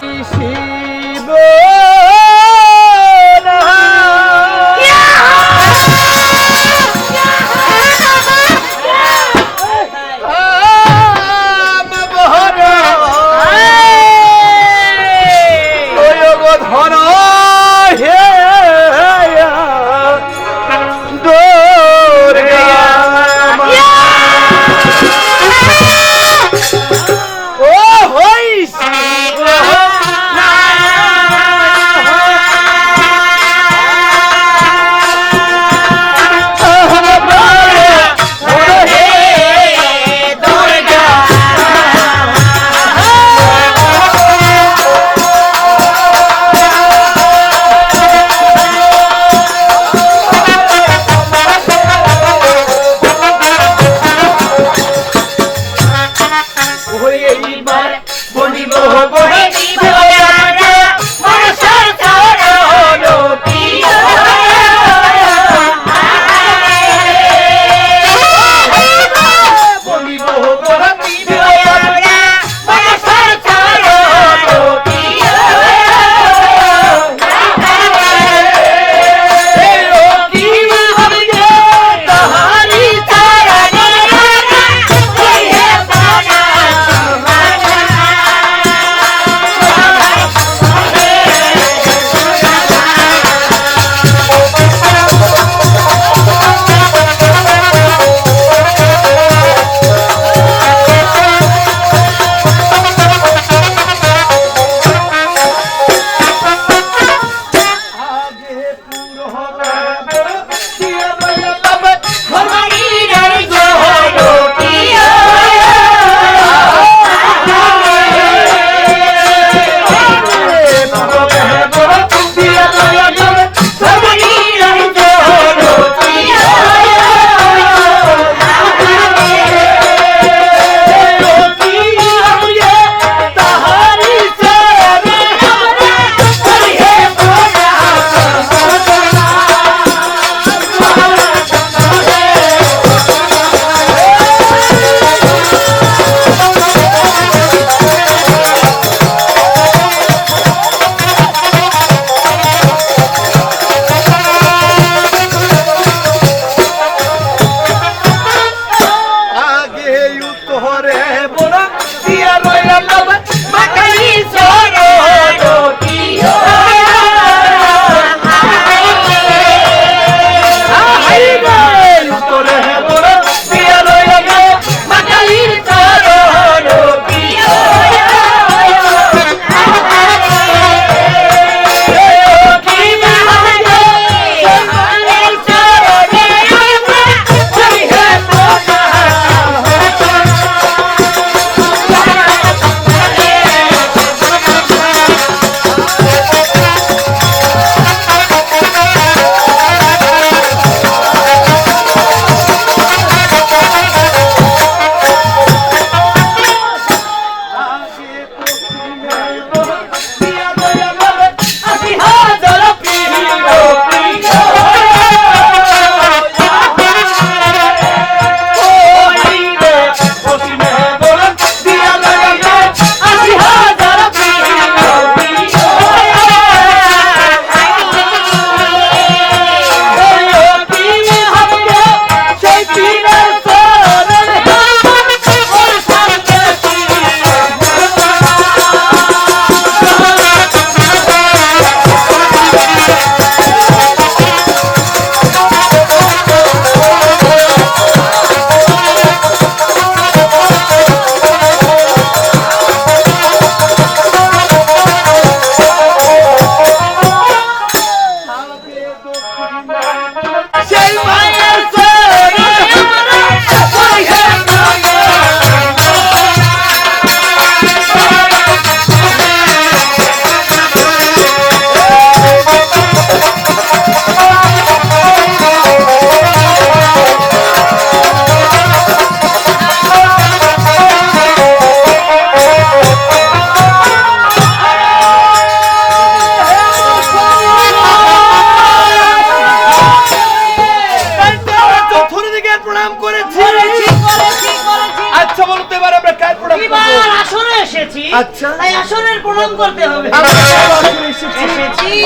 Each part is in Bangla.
শিব।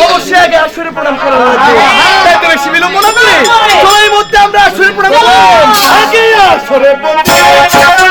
অবশ্যই আগে আসরে প্রণাম করা হয়েছে। তাই তো বেশি বিলম্ব না করে। মধ্যে আমরা আসরে প্রণাম করলাম আগে আসরে প্রণাম।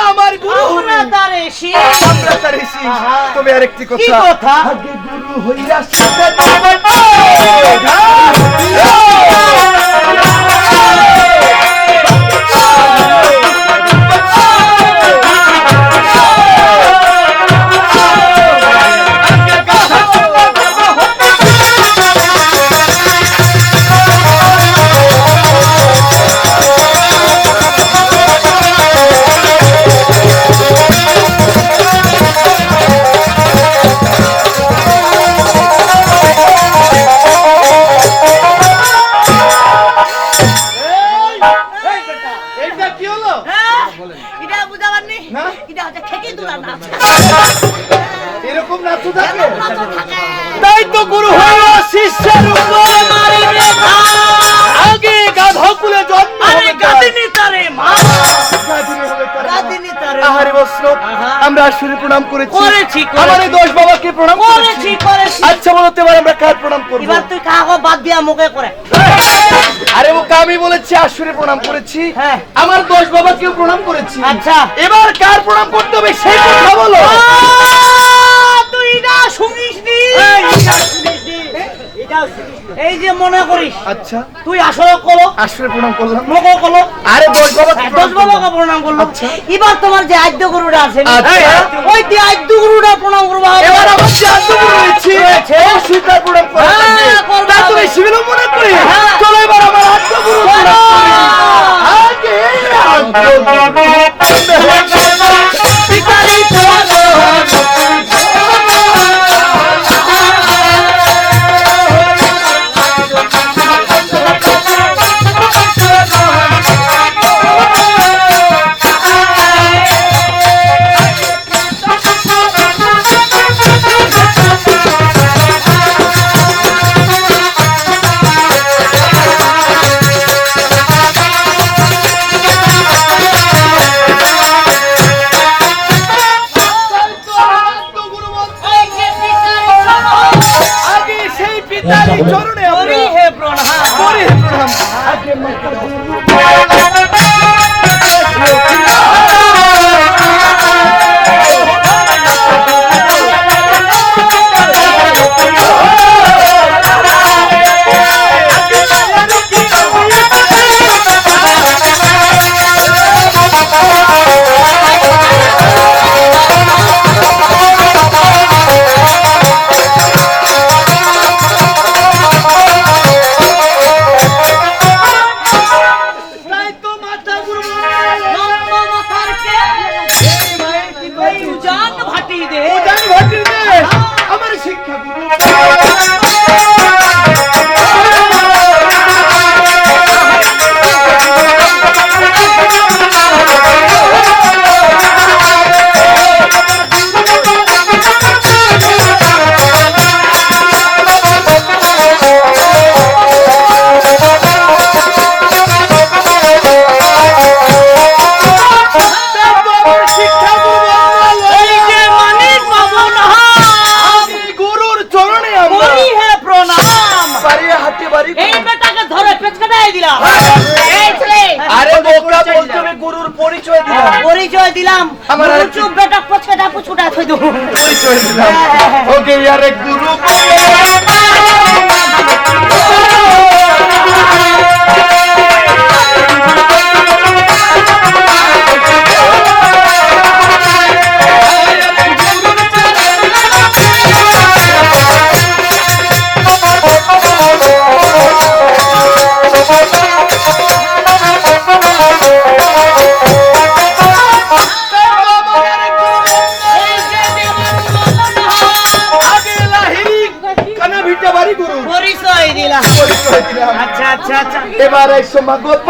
আগে আমার গুরু আমরা হবেন তার এসে আমরা তার এসেছি। আহা। তবে আরেকটি কি কথা। কথা? আগে গুরু হইরা সাথে তাই তো গুরু হইল শিষ্যের উপর আগে গাধা কুলে জন্ম হবে গাদিনী তারে মা গাদিনী হবে তার মা। গাদিনী তারে আহারে বৈষ্ণব আমরা আসলে প্রণাম করেছি। আমার এই দশ বাবাকে প্রণাম করেছি আচ্ছা বলতে এবার আমরা কার প্রণাম করব এবার তুই কাগো বাদ দিয়া মুখে করে আরে ও আমি বলেছি আসরে প্রণাম করেছি হ্যাঁ। আমার দশ বাবাকেও প্রণাম করেছি আচ্ছা এবার কার প্রণাম করতে হবে সেই কথা বলো আহ, শুনিস নি? এই যে মনে করিস আচ্ছা। তুই আসলে কলো। আসলে প্রণাম করলাম। মুখে কলো। আরে দশ বাবা দশ বাবাকে প্রণাম করল। আচ্ছা। এবার তোমার যে আদ্য গুরুটা আছে না, আচ্ছা। ওই যে আদ্য গুরুটা প্রণাম করব এবার আমার যে আত্মগুরু রয়েছে রয়েছে। অবশ্যই প্রণাম করা போறேன் পেছকাটাই দিলাম আরে বোকা গুরুর পরিচয় দিলাম পরিচয় দিলাম আমার চুপ বেটা পছকাটা পুছুটা থই দু পরিচয় দিলাম ওকে আরে গুরু পরিচয় দিলাম। পরিচয় দিলাম। আচ্ছা আচ্ছা আচ্ছা। এবার সমাগত।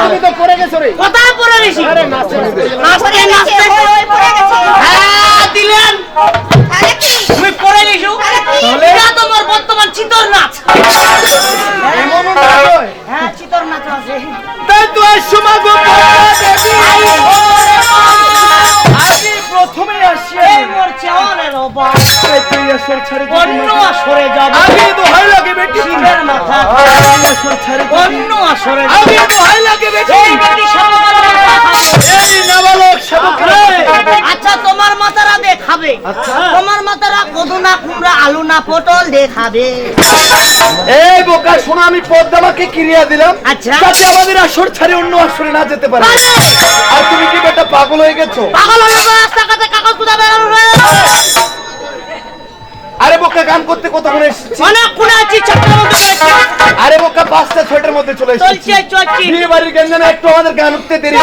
তুমি তো পড়ে গেছো রে। কোথায় পড়ে গেছি। নাচতে, নাচতে। ওই পড়ে গেছে। হ্যাঁ দিলেন। তাহলে কি? তুমি পড়ে গেছো? তাহলে? এটা তোমার বর্তমান চিতর নাচ। এমনও না হ্যাঁ? চিতর নাচ আছে। তাই তো সমাগত দেবী প্রথমে আসছে। এই মোর চেওয়ালের অবা তাই তুই আসর ছাড়ে অন্য আসরে যাবে। আগে তো লাগে বেটি। শিবের মাথা। আসর ছাড়ে অন্য আসরে যাবে। আগে লাগে বেটি। এই বেটি সাবাবার মাথা খাবে। এই নাবালক সেবক আচ্ছা তোমার মাতারা দেখাবে। আচ্ছা। তোমার মাতারা কদু না কুমড়া আলু না পটল দেখাবে। এই বোকা শোনো আমি পদ্মামাকে ক্রিয়া দিলাম। আচ্ছা। যাতে আমাদের আসর ছাড়ে অন্য আসরে না যেতে পারে। আর তুমি কি বেটা পাগল হয়ে গেছো? পাগল হয়ে গেছে, রাস্তা কাছে কাগজ বেরোনো হয়ে। আরে বোকা গান করতে কতক্ষণ এসেছি? মানে কুড়া আছি চারটার মধ্যে। আরে বোকা পাঁচটা ছয়টার মধ্যে চলে এসেছি। চলছে চলছে। বিয়ে বাড়ির গেঞ্জানে একটু আমাদের গান উঠতে দেরি